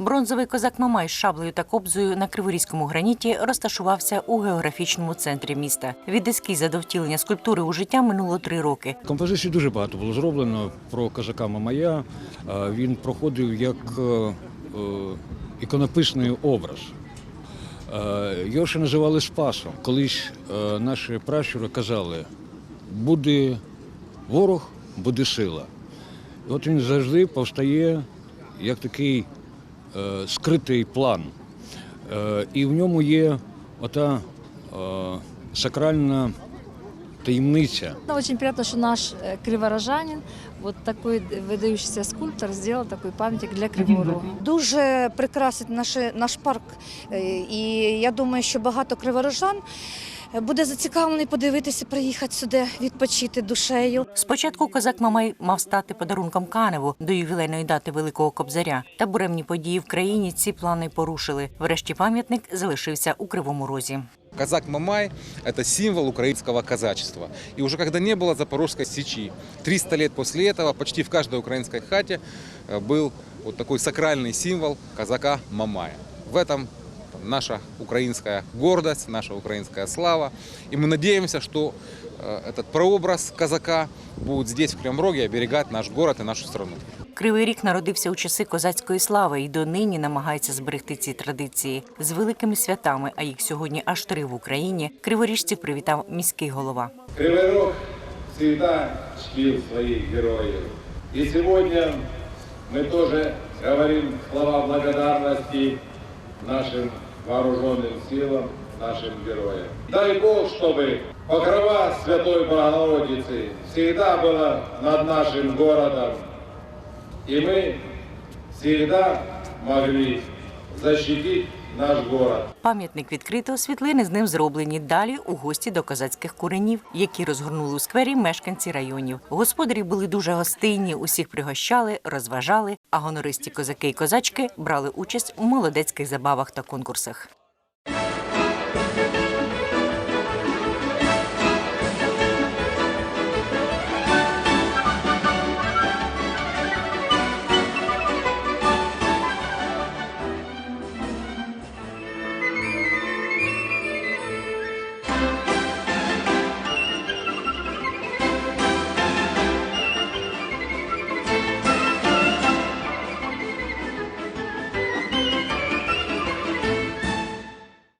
Бронзовий козак Мамай з шаблею та кобзою на криворізькому граніті розташувався у географічному центрі міста. Від ескіза до втілення скульптури у життя минуло три роки. Композицій дуже багато було зроблено про козака Мамая. Е, Він проходив як е, е, іконописний образ. Його ще називали Спасом. Колись наші пращури казали, буде ворог, буде сила. От він завжди повстає як такий скритий план. Е, І в ньому є ота е, сакральна таємниця. Ну, Очень приятно, что наш криворожанин, вот такой выдающийся скульптор, сделал такой памятник для Кривого дуже прикрасить наш, наш парк. Е, І я думаю, що багато криворожан буде зацікавлений подивитися, приїхати сюди, відпочити душею. Спочатку козак Мамай мав стати подарунком Каневу до ювілейної дати Великого Кобзаря. Та буремні події в країні ці плани порушили. Врешті пам'ятник залишився у Кривому Розі. Казак Мамай – это символ украинского казачества. И уже когда не было Запорожской сечи, 300 лет после этого почти в каждой украинской хате э, был вот такой сакральный символ казака Мамая. В этом наша украинская гордость, наша украинская слава. И мы надеемся, что э, этот прообраз казака будет здесь, в Кривом Роге, оберегать наш город и нашу страну. Кривий рік народився у часи козацької слави і донині намагається зберегти ці традиції з великими святами. А їх сьогодні аж три в Україні. Криворіжців привітав міський голова. Кривой Рог всегда чтил своих героев. И сегодня мы тоже говорим слова благодарности нашим вооруженным силам, нашим героям. Дай Бог, чтобы покрова Святой Богородицы всегда была над нашим городом, и мы всегда могли защитить наш город. Пам'ятник відкрито, світлини з ним зроблені. Далі у гості до козацьких куренів, які розгорнули у сквері мешканці районів. Господарі були дуже гостинні, усіх пригощали, розважали, а гонористі козаки і козачки брали участь у молодецьких забавах та конкурсах.